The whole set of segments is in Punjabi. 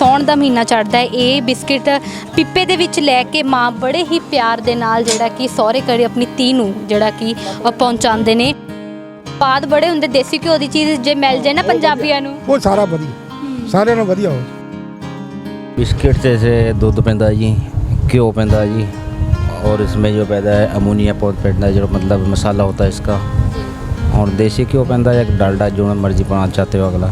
ਸੌਣ ਦਾ ਮਹੀਨਾ ਚੜਦਾ ਹੈ ਇਹ ਬਿਸਕਿਟ ਪਿੱਪੇ ਦੇ ਵਿੱਚ ਲੈ ਕੇ ਮਾਂ ਬੜੇ ਹੀ ਪਿਆਰ ਦੇ ਨਾਲ ਜਿਹੜਾ ਕਿ ਸਹੁਰੇ ਘਰੇ ਆਪਣੀ ਧੀ ਨੂੰ ਜਿਹੜਾ ਕਿ ਅ, ਪਹੁੰਚਾਉਂਦੇ ਨੇ ਬਾਦ ਬੜੇ ਹੁੰਦੇ ਦੇਸੀ ਘਿਓ ਦੀ ਚੀਜ਼ ਜੇ ਮਿਲ ਜਾਏ ਨਾ ਪੰਜਾਬੀਆਂ ਨੂੰ ਉਹ ਸਾਰਾ ਵਧੀਆ ਸਾਰਿਆਂ ਨੂੰ ਵਧੀਆ ਹੋ बिस्किट जैसे दूध पैदा जी घ्यो पैदा जी और इसमें जो पैदा है अमोनिया पौध पैदा है जो मतलब मसाला होता है इसका और देसी घ्यो पैदा है डालडा जो मर्जी बनाना चाहते हो अगला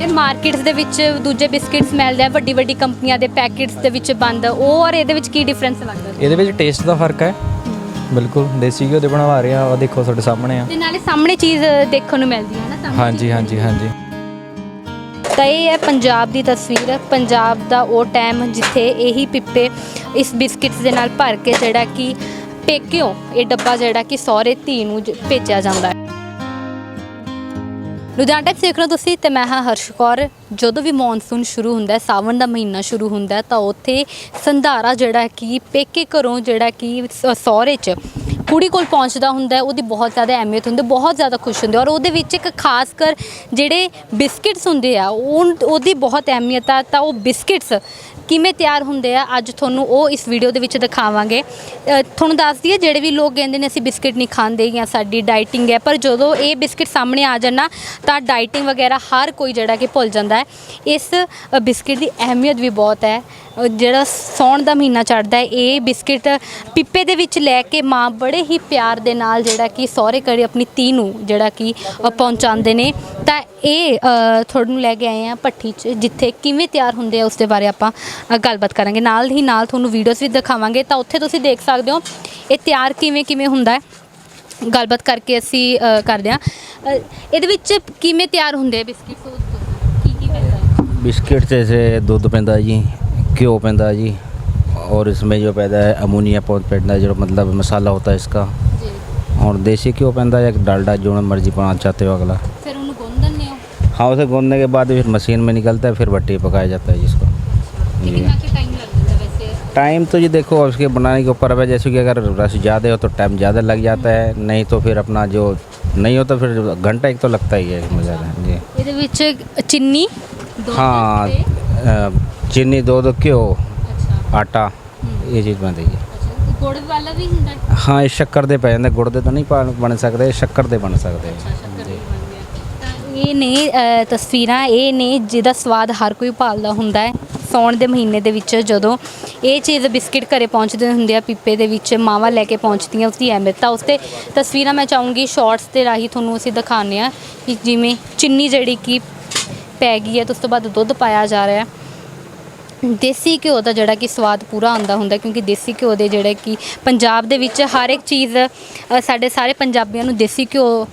ਇਹ ਮਾਰਕੀਟਸ ਦੇ ਵਿੱਚ ਦੂਜੇ ਬਿਸਕਿਟਸ ਮਿਲਦੇ ਆ ਵੱਡੀ ਵੱਡੀ ਕੰਪਨੀਆਂ ਦੇ ਪੈਕੇਟਸ ਦੇ ਵਿੱਚ ਬੰਦ। ਉਹ ਔਰ ਇਹਦੇ ਵਿੱਚ ਕੀ ਡਿਫਰੈਂਸ ਲੱਗਦਾ? ਇਹਦੇ ਵਿੱਚ ਟੇਸਟ ਦਾ ਫ਼ਰਕ ਹੈ। ਬਿਲਕੁਲ ਦੇਸੀ ਘਿਓ ਦੇ ਬਣਵਾ ਰਹੇ ਆ ਉਹ ਦੇਖੋ ਤੁਹਾਡੇ ਸਾਹਮਣੇ ਆ। ਤੇ ਨਾਲੇ ਸਾਹਮਣੇ ਚੀਜ਼ ਦੇਖਣ ਨੂੰ ਮਿਲਦੀ ਹੈ ਨਾ ਸਾਹਮਣੇ ਹਾਂਜੀ ਹਾਂਜੀ ਹਾਂਜੀ। ਤਾਂ ਇਹ ਹੈ ਪੰਜਾਬ ਦੀ ਤਸਵੀਰ। ਪੰਜਾਬ ਦਾ ਉਹ ਟਾਈਮ ਜਿੱਥੇ ਇਹੀ ਪਿੱਪੇ ਇਸ ਬਿਸਕਿਟਸ ਦੇ ਨਾਲ ਭਰ ਕੇ ਜਿਹੜਾ ਕਿ ਪੇਕਿਓ ਇਹ ਡੱਬਾ ਜਿਹੜਾ ਕਿ ਸਹੁਰੇ ਧੀ ਨੂੰ ਭੇਜਿਆ ਜਾਂਦਾ ਹੈ। ਲੁਧਿਆਣਾ ਟਾਈਮ ਦੇਖ ਰਹੇ ਹੋ ਤੁਸੀਂ ਤੇ ਮੈਂ ਹਾਂ ਹਰਸ਼ ਕੌਰ। ਜਦੋਂ ਵੀ ਮੌਨਸੂਨ ਸ਼ੁਰੂ ਹੁੰਦਾ ਹੈ, ਸਾਵਣ ਦਾ ਮਹੀਨਾ ਸ਼ੁਰੂ ਹੁੰਦਾ ਹੈ, ਤਾਂ ਉੱਥੇ ਸੰਧਾਰਾ ਜਿਹੜਾ ਕਿ ਪੇਕੇ ਘਰੋਂ ਜਿਹੜਾ ਕਿ ਸਹੁਰੇ 'ਚ ਕੁੜੀ ਕੋਲ ਪਹੁੰਚਦਾ ਹੁੰਦਾ ਉਹਦੀ ਬਹੁਤ ਜ਼ਿਆਦਾ ਅਹਿਮੀਅਤ ਹੁੰਦੀ ਬਹੁਤ ਜ਼ਿਆਦਾ ਖੁਸ਼ ਹੁੰਦੇ ਔਰ ਉਹਦੇ ਵਿੱਚ ਇੱਕ ਖਾਸ ਕਰ ਜਿਹੜੇ ਬਿਸਕਿਟਸ ਹੁੰਦੇ ਆ, ਉਹ, ਉਹਦੀ ਬਹੁਤ ਅਹਿਮੀਅਤ ਆ, ਤਾਂ ਉਹ ਬਿਸਕਿਟਸ ਕਿਵੇਂ ਤਿਆਰ ਹੁੰਦੇ ਆ ਅੱਜ ਤੁਹਾਨੂੰ ਉਹ ਇਸ ਵੀਡੀਓ ਦੇ ਵਿੱਚ ਦਿਖਾਵਾਂਗੇ। ਤੁਹਾਨੂੰ ਦੱਸ ਦਈਏ ਜਿਹੜੇ ਵੀ ਲੋਕ ਕਹਿੰਦੇ ਨੇ ਅਸੀਂ ਬਿਸਕਿਟ ਨਹੀਂ ਖਾਂਦੇ ਜਾਂ ਸਾਡੀ ਡਾਈਟਿੰਗ ਹੈ ਪਰ ਜਦੋਂ ਇਹ ਬਿਸਕਿਟ ਸਾਹਮਣੇ ਆ ਜਾਣ ਤਾਂ ਡਾਈਟਿੰਗ ਵਗੈਰਾ ਹਰ ਕੋਈ ਜਿਹੜਾ ਕਿ ਭੁੱਲ ਜਾਂਦਾ ਹੈ। ਇਸ ਅ, ਬਿਸਕਿਟ ਦੀ ਅਹਿਮੀਅਤ ਵੀ ਬਹੁਤ ਹੈ। ਜਿਹੜਾ ਸੌਣ ਦਾ ਮਹੀਨਾ ਚੜਦਾ ਹੈ, ਇਹ ਬਿਸਕਿਟ ਪਿੱਪੇ ਦੇ ਵਿੱਚ ਲੈ ਕੇ ਮਾਂ ਬੜੇ ਹੀ ਪਿਆਰ ਦੇ ਨਾਲ ਜਿਹੜਾ ਕਿ ਸਹੁਰੇ ਘਰੇ ਆਪਣੀ ਧੀ ਨੂੰ ਜਿਹੜਾ ਕਿ ਪਹੁੰਚਾਉਂਦੇ ਨੇ। ਤਾਂ ਇਹ ਤੁਹਾਨੂੰ ਲੈ ਕੇ ਆਏ ਆ ਭੱਠੀ 'ਚ, ਜਿੱਥੇ ਕਿਵੇਂ ਤਿਆਰ ਹੁੰਦੇ ਆ, ਉਸ ਦੇ ਬਾਰੇ ਆਪਾਂ ਗੱਲਬਾਤ ਕਰਾਂਗੇ। ਨਾਲ ਹੀ ਨਾਲ ਤੁਹਾਨੂੰ ਵੀਡੀਓਜ਼ ਵੀ ਦਿਖਾਵਾਂਗੇ। ਤਾਂ ਉੱਥੇ ਤੁਸੀਂ ਦੇਖ ਸਕਦੇ ਹੋ, ਇਹ ਤਿਆਰ ਕਿਵੇਂ ਕਿਵੇਂ ਹੁੰਦਾ ਹੈ। ਗੱਲਬਾਤ ਕਰਕੇ ਅਸੀਂ ਕਰਦੇ ਆ ਇਹਦੇ ਵਿੱਚ ਕਿਵੇਂ ਤਿਆਰ ਹੁੰਦੇ ਆ ਬਿਸਕਿਟ? ਕੀ ਕੀ ਪੈਂਦਾ? ਬਿਸਕਿਟ 'ਚ ਦੁੱਧ ਪੈਂਦਾ ਜੀ। घ्यो पैदा है जी? और इसमें जो पैदा है अमोनिया पौध पैदा है जो मतलब मसाला होता है इसका। और देसी घ्यो पैदा है डालडा जो मर्ज़ी बना चाहते हो अगला? हाँ? उसे गूंदने के बाद फिर मशीन में निकलता है फिर भट्टी पकाया जाता है जिसको। टाइम तो जी देखो उसके बनाने के ऊपर है जैसे कि अगर रस ज़्यादा हो तो टाइम ज़्यादा लग जाता है नहीं तो फिर अपना जो नहीं हो तो फिर घंटा एक तो लगता ही है मुझे जी। चिन्नी हाँ ਚੀਨੀ ਦੁੱਧ ਘਿਓ ਅੱਛਾ। ਆਟਾ ਇਹ ਚੀਜ਼ ਬਣਦੀ ਹੈ ਗੁੜ ਵਾਲਾ ਵੀ ਹੁੰਦਾ? ਹਾਂ ਇਹ ਸ਼ੱਕਰ ਦੇ ਪੈ ਜਾਂਦੇ ਗੁੜ ਦੇ ਤਾਂ ਨਹੀਂ ਬਣ- ਬਣ ਸਕਦੇ ਸ਼ੱਕਰ ਦੇ ਬਣ ਸਕਦੇ ਇਹ ਨੇ ਤਸਵੀਰਾਂ ਇਹ ਨੇ ਜਿਹਦਾ ਸਵਾਦ ਹਰ ਕੋਈ ਭਾਲਦਾ ਹੁੰਦਾ ਹੈ। ਸੌਣ ਦੇ ਮਹੀਨੇ ਦੇ ਵਿੱਚ ਜਦੋਂ ਇਹ ਚੀਜ਼ ਬਿਸਕਿਟ ਘਰੇ ਪਹੁੰਚਦੇ ਹੁੰਦੇ ਆ ਪੀਪੇ ਦੇ ਵਿੱਚ ਮਾਵਾ ਲੈ ਕੇ ਪਹੁੰਚਦੀਆਂ ਉਸਦੀ ਅਹਿਮੀਅਤ ਤਾਂ ਉਸ ਤੇ ਤਸਵੀਰਾਂ ਮੈਂ ਚਾਹੂੰਗੀ ਸ਼ਾਰਟਸ ਦੇ ਰਾਹੀਂ ਤੁਹਾਨੂੰ ਅਸੀਂ ਦਿਖਾਉਂਦੇ ਆ ਕਿ ਜਿਵੇਂ ਚਿੰਨੀ ਜਿਹੜੀ ਕਿ ਪੈ ਗਈ ਹੈ ਤੇ ਉਸ ਤੋਂ ਬਾਅਦ ਦੁੱਧ ਪਾਇਆ ਜਾ ਰਿਹਾ ਹੈ। ਦੇਸੀ ਘਿਓ ਦਾ ਜਿਹੜਾ ਕਿ ਸਵਾਦ ਪੂਰਾ ਆਉਂਦਾ ਹੁੰਦਾ ਕਿਉਂਕਿ ਦੇਸੀ ਘਿਓ ਦੇ ਜਿਹੜੇ ਕਿ ਪੰਜਾਬ ਦੇ ਵਿੱਚ ਹਰ ਇੱਕ ਚੀਜ਼ ਅ, ਸਾਡੇ ਸਾਰੇ ਪੰਜਾਬੀਆਂ ਨੂੰ ਦੇਸੀ ਘਿਓ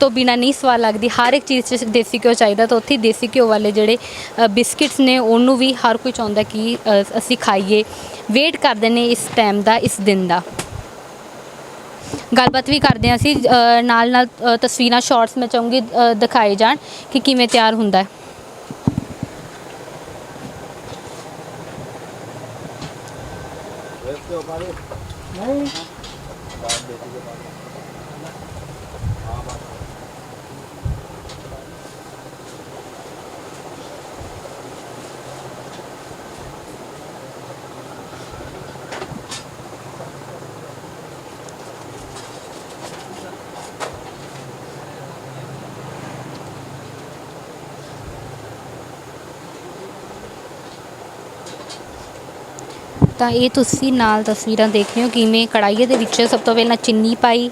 ਤੋਂ ਬਿਨਾ ਨਹੀਂ ਸਵਾਦ ਲੱਗਦੀ। ਹਰ ਇੱਕ ਚੀਜ਼ 'ਚ ਦੇਸੀ ਘਿਓ ਚਾਹੀਦਾ ਤਾਂ ਉੱਥੇ ਹੀ ਦੇਸੀ ਘਿਓ ਵਾਲੇ ਜਿਹੜੇ ਅ, ਬਿਸਕਿਟਸ ਨੇ ਉਹਨੂੰ ਵੀ ਹਰ ਕੋਈ ਚਾਹੁੰਦਾ ਕਿ ਅ, ਅਸੀਂ ਖਾਈਏ। ਵੇਟ ਕਰਦੇ ਨੇ ਇਸ ਟਾਈਮ ਦਾ ਇਸ ਦਿਨ ਦਾ। ਗੱਲਬਾਤ ਵੀ ਕਰਦੇ ਹਾਂ ਅਸੀਂ ਅ, ਨਾਲ ਨਾਲ ਅ, ਤਸਵੀਰਾਂ ਸ਼ਾਰਟਸ ਮੈਂ ਚਾਹੂੰਗੀ ਅ, ਦਿਖਾਏ ਜਾਣ ਕਿ ਕਿਵੇਂ ਤਿਆਰ ਹੁੰਦਾ ਹੈ। ਤਾਂ ਇਹ ਤੁਸੀਂ ਨਾਲ ਤਸਵੀਰਾਂ ਦੇਖ ਰਹੇ ਹੋ ਕਿਵੇਂ ਕੜਾਈਏ ਦੇ ਵਿੱਚ ਸਭ ਤੋਂ ਪਹਿਲਾਂ ਚੀਨੀ ਪਾਈ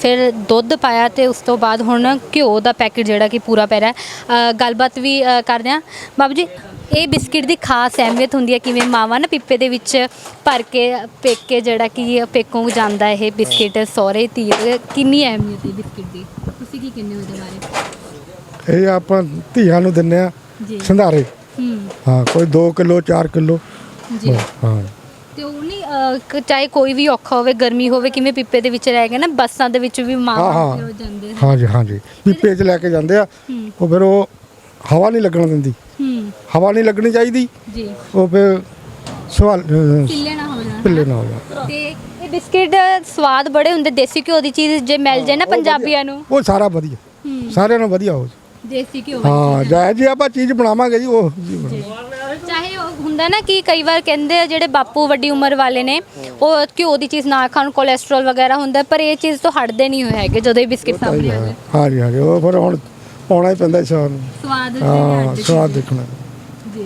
ਫਿਰ ਦੁੱਧ ਪਾਇਆ ਤੇ ਉਸ ਤੋਂ ਬਾਅਦ ਹੁਣ ਘਿਓ ਦਾ ਪੈਕੇਟ ਜਿਹੜਾ ਕਿ ਪੂਰਾ ਪੈ ਰਿਹਾ ਗੱਲਬਾਤ ਵੀ ਅ, ਕਰਦੇ ਹਾਂ। ਬਾਬੂ ਜੀ ਇਹ ਬਿਸਕਿਟ ਦੀ ਖਾਸ ਅਹਿਮੀਅਤ ਹੁੰਦੀ ਹੈ ਕਿਵੇਂ ਮਾਵਾ ਨਾ ਪਿੱਪੇ ਦੇ ਵਿੱਚ ਭਰ ਕੇ ਪੇਕੇ ਜਿਹੜਾ ਕਿ ਪੇਕੋਂ ਜਾਂਦਾ ਇਹ ਬਿਸਕਿਟ ਸਹੁਰੇ ਦੇ। ਕਿੰਨੀ ਅਹਿਮੀਅਤ ਹੈ ਬਿਸਕਿਟ ਦੀ? ਤੁਸੀਂ ਕੀ ਕਹਿੰਦੇ ਹੋ ਇਹਦੇ ਬਾਰੇ? ਇਹ ਆਪਾਂ ਧੀਆਂ ਨੂੰ ਦਿੰਨੇ ਆ ਜੀ। ਸੰਧਾਰੇ। ਹੂੰ। ਹਾਂ ਕੋਈ 2 ਕਿਲੋ 4 ਕਿਲੋ। ਜੀ। ਹਾਂ। ਤੇ ਉਹ ਨਹੀਂ ਅਹ, ਕ- ਚਾਹੇ ਕੋਈ ਵੀ ਔਖਾ ਹੋਵੇ ਗਰਮੀ ਹੋਵੇ ਕਿਵੇਂ ਪਿੱਪੇ ਦੇ ਵਿੱਚ ਰਹਿ ਗਏ ਨਾ ਬੱਸਾਂ ਦੇ ਵਿੱਚ ਵੀ ਮਾਂ ਹਾਂ, ਹਾਂ। ਹੋ ਜਾਂਦੇ ਹਾਂਜੀ ਹਾਂਜੀ। ਪੀਪੇ 'ਚ ਲੈ ਕੇ ਜਾਂਦੇ ਆ ਹੂੰ। ਉਹ ਫਿਰ ਉਹ ਹਵਾ ਨਹੀਂ ਲੱਗਣ ਦਿੰਦੀ। ਹੂੰ। ਹਵਾ ਨਹੀਂ ਲੱਗਣੀ ਚਾਹੀਦੀ। ਜੀ। ਉਹ ਫਿਰ ਸਵਾਲ ਅਹ, ਪਿੱਲੇ ਨਾ ਹੋ ਜਾਣ ਪਿੱਲੇ ਨਾ ਹੋ ਜਾਣ ਤੇ ਇਹ ਬਿਸਕਿਟ ਸਵਾਦ ਬੜੇ ਹੁੰਦੇ ਦੇਸੀ ਘਿਓ ਦੀ ਚੀਜ਼ ਜੇ ਮਿਲ ਜਾਏ ਨਾ ਪੰਜਾਬੀਆਂ ਨੂੰ। ਉਹ ਸਾਰਾ ਵਧੀਆ। ਹੂੰ। ਸਾਰਿਆਂ ਨੂੰ ਵਧੀਆ ਹੋ ਦੇਸੀ ਘਿਓ ਹਾਂ ਜਾਇ ਜੀ ਆਪਾਂ ਚੀਜ਼ ਬਣਾਵਾਂਗੇ ਜੀ ਉਹ ਜੀ। ਬਣਾਵਾਂਗੇ। ਹੁੰਦਾ ਨਾ ਕਿ ਕਈ ਵਾਰ ਕਹਿੰਦੇ ਆ ਜਿਹੜੇ ਬਾਪੂ ਵੱਡੀ ਉਮਰ ਵਾਲੇ ਨੇ ਉਹ ਘਿਓ ਦੀ ਚੀਜ਼ ਨਾ ਖਾਣ ਕੋਲੇਸਟ੍ਰੋਲ ਵਗੈਰਾ ਹੁੰਦਾ ਪਰ ਇਹ ਚੀਜ਼ ਤੋਂ ਹਟਦੇ ਨਹੀਂ ਹੋਏ ਹੈਗੇ ਜਦੋਂ ਇਹ ਬਿਸਕਿਟ ਸਾਹਮਣੇ ਆਉਂਦੇ ਹਾਂ ਜੀ ਹਾਂ ਜੀ ਉਹ ਫਿਰ ਹੁਣ ਪਾਉਣਾ ਹੀ ਪੈਂਦਾ ਸ਼ਾਮ ਨੂੰ। ਸਵਾਦ ਹਾਂ ਸਵਾਦ ਦੇਖਣਾ। ਜੀ।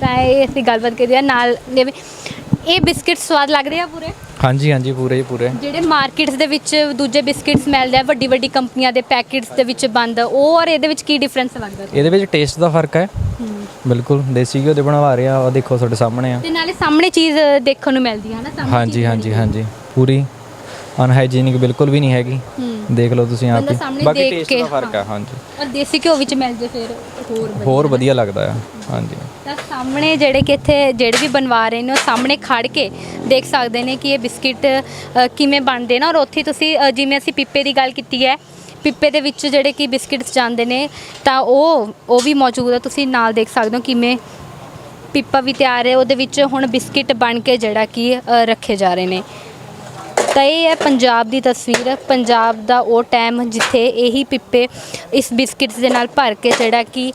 ਤਾਂ ਇਹ ਅਸੀਂ ਗੱਲਬਾਤ ਕਰੀ ਆ ਨਾਲ ਇਹ ਬਿਸਕਿਟ ਸਵਾਦ ਲੱਗਦੇ ਆ ਪੂਰੇ? ਹਾਂਜੀ ਹਾਂਜੀ ਪੂਰੇ ਹੀ ਪੂਰੇ। ਜਿਹੜੇ ਮਾਰਕੀਟਸ ਦੇ ਵਿੱਚ ਦੂਜੇ ਬਿਸਕਿਟਸ ਮਿਲਦੇ ਆ ਵੱਡੀ ਵੱਡੀ ਕੰਪਨੀਆਂ ਦੇ ਪੈਕੇਟਸ ਦੇ ਵਿੱਚ ਬੰਦ ਉਹ ਔਰ ਇਹਦੇ ਵਿੱਚ ਕੀ ਡਿਫਰੈਂਸ ਲੱਗਦਾ? ਇਹਦੇ ਵਿੱਚ ਟੇਸਟ ਦਾ ਫ਼ਰਕ ਹੈ। ਬਿਲਕੁਲ ਦੇਸੀ ਘਿਓ ਦੇ ਬਣਵਾ ਰਹੇ ਆ ਉਹ ਦੇਖੋ ਤੁਹਾਡੇ ਸਾਹਮਣੇ ਆ। ਤੇ ਨਾਲੇ ਸਾਹਮਣੇ ਚੀਜ਼ ਦੇਖਣ ਨੂੰ ਮਿਲਦੀ ਹੈ ਨਾ ਸਾਹਮਣੇ ਹਾਂਜੀ ਚੀਜ਼ ਹਾਂਜੀ ਮਿਲਦੀ ਹਾਂਜੀ। ਪੂਰੀ ਅਨਹਾਈਜੀਨਿਕ ਬਿਲਕੁਲ ਵੀ ਨਹੀਂ ਹੈਗੀ। ਹੂੰ। ਦੇਖ ਲਓ ਤੁਸੀਂ ਆਪ ਹੀ ਬਾਕੀ ਦੇਖ ਟੇਸਟ ਕੇ, ਦਾ ਫ਼ਰਕ ਆ। ਹਾਂਜੀ। ਔਰ ਦੇਸੀ ਘਿਓ ਵਿੱਚ ਮਿਲ ਜੇ ਫਿਰ ਹੋਰ ਵਧੀਆ ਹੋਰ ਵਧੀਆ ਲੱਗਦਾ ਆ ਹਾਂਜੀ। ਤਾਂ ਸਾਹਮਣੇ ਜਿਹੜੇ ਕਿ ਇੱਥੇ ਜਿਹੜੇ ਵੀ ਬਣਵਾ ਰਹੇ ਨੇ ਉਹ ਸਾਹਮਣੇ ਖੜ ਕੇ ਦੇਖ ਸਕਦੇ ਨੇ ਕਿ ਇਹ ਬਿਸਕਿਟ ਅ, ਕਿਵੇਂ ਬਣਦੇ ਨੇ। ਔਰ ਉੱਥੇ ਤੁਸੀਂ ਅ, ਜਿਵੇਂ ਅਸੀਂ ਪਿੱਪੇ ਦੀ ਗੱਲ ਕੀਤੀ ਹੈ ਪਿੱਪੇ ਦੇ ਵਿੱਚ ਜਿਹੜੇ ਕਿ ਬਿਸਕਿਟਸ ਜਾਂਦੇ ਨੇ, ਤਾਂ ਉਹ ਉਹ ਵੀ ਮੌਜੂਦ ਹੈ ਤੁਸੀਂ ਨਾਲ ਦੇਖ ਸਕਦੇ ਹੋ ਕਿਵੇਂ ਪਿੱਪਾ ਵੀ ਤਿਆਰ ਹੈ, ਉਹਦੇ ਵਿੱਚ ਹੁਣ ਬਿਸਕਿਟ ਬਣ ਕੇ ਜਿਹੜਾ ਕਿ ਰੱਖੇ ਜਾ ਰਹੇ ਨੇ। ਤਾਂ ਇਹ ਹੈ ਪੰਜਾਬ ਦੀ ਤਸਵੀਰ, ਪੰਜਾਬ ਦਾ ਉਹ ਟਾਈਮ ਜਿੱਥੇ ਇਹੀ ਪਿੱਪੇ ਇਸ ਬਿਸਕਿਟਸ ਦੇ ਨਾਲ ਭਰ ਕੇ ਜਿਹੜਾ ਕਿ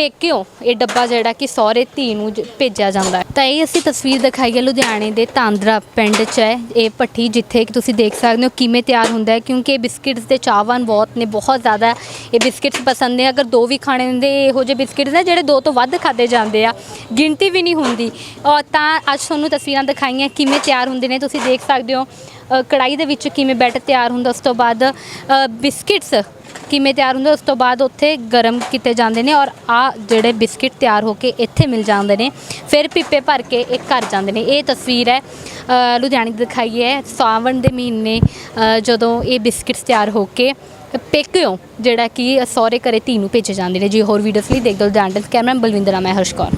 ਪੇਕਿਓ ਇਹ ਡੱਬਾ ਜਿਹੜਾ ਕਿ ਸਹੁਰੇ ਧੀ ਨੂੰ ਜ- ਭੇਜਿਆ ਜਾਂਦਾ ਹੈ। ਤਾਂ ਇਹ ਅਸੀਂ ਤਸਵੀਰ ਦਿਖਾਈ ਹੈ ਲੁਧਿਆਣੇ ਦੇ ਤਾਂਦਰਾ ਪਿੰਡ 'ਚ ਹੈ। ਇਹ ਭੱਠੀ ਜਿੱਥੇ ਕਿ ਤੁਸੀਂ ਦੇਖ ਸਕਦੇ ਹੋ ਕਿਵੇਂ ਤਿਆਰ ਹੁੰਦਾ ਹੈ ਕਿਉਂਕਿ ਇਹ ਬਿਸਕਿਟਸ ਦੇ ਚਾਹਵਾਨ ਬਹੁਤ ਨੇ ਬਹੁਤ ਜ਼ਿਆਦਾ ਇਹ ਬਿਸਕਿਟਸ ਪਸੰਦ ਨੇ ਅਗਰ ਦੋ ਵੀ ਖਾਣੇ ਹੁੰਦੇ ਇਹੋ ਜਿਹੇ ਬਿਸਕਿਟਸ ਨੇ ਜਿਹੜੇ ਦੋ ਤੋਂ ਵੱਧ ਖਾਦੇ ਜਾਂਦੇ ਆ। ਗਿਣਤੀ ਵੀ ਨਹੀਂ ਹੁੰਦੀ। ਔਰ ਤਾਂ ਅੱਜ ਤੁਹਾਨੂੰ ਤਸਵੀਰਾਂ ਦਿਖਾਈਆਂ ਕਿਵੇਂ ਤਿਆਰ ਹੁੰਦੇ ਨੇ। ਤੁਸੀਂ ਦੇਖ ਸਕਦੇ ਹੋ ਅ, ਕੜਾਈ ਦੇ ਵਿੱਚ ਕਿਵੇਂ ਬੈਟਰ ਤਿਆਰ ਹੁੰਦਾ ਉਸ ਤੋਂ ਬਾਅਦ ਬਿਸਕਿਟਸ ਕਿਵੇਂ ਤਿਆਰ ਹੁੰਦਾ, ਉਸ ਤੋਂ ਬਾਅਦ ਉੱਥੇ ਗਰਮ ਕੀਤੇ ਜਾਂਦੇ ਨੇ ਔਰ ਆ ਜਿਹੜੇ ਬਿਸਕਿਟ ਤਿਆਰ ਹੋ ਕੇ ਇੱਥੇ ਮਿਲ ਜਾਂਦੇ ਨੇ, ਫਿਰ ਪਿੱਪੇ ਭਰ ਕੇ ਇਹ ਘਰ ਜਾਂਦੇ ਨੇ। ਇਹ ਤਸਵੀਰ ਹੈ ਲੁਧਿਆਣੇ ਦੀ ਦਿਖਾਈ ਹੈ। ਸਾਵਣ ਦੇ ਮਹੀਨੇ ਜਦੋਂ ਇਹ ਬਿਸਕਿਟਸ ਤਿਆਰ ਹੋ ਕੇ ਪੇਕਿਓ, ਜਿਹੜਾ ਕਿ ਸਹੁਰੇ ਘਰੇ ਧੀ ਨੂੰ ਭੇਜੇ ਜਾਂਦੇ ਨੇ। ਜੀ, ਹੋਰ ਵੀਡੀਓਸ ਲਈ ਦੇਖਦੇ ਹੋ ਲੁਧਿਆਣੇ ਕੈਮਰਾ ਬਲਵਿੰਦਰ ਆ ਮੈਂ ਹਰਸ਼ ਕੌਰ।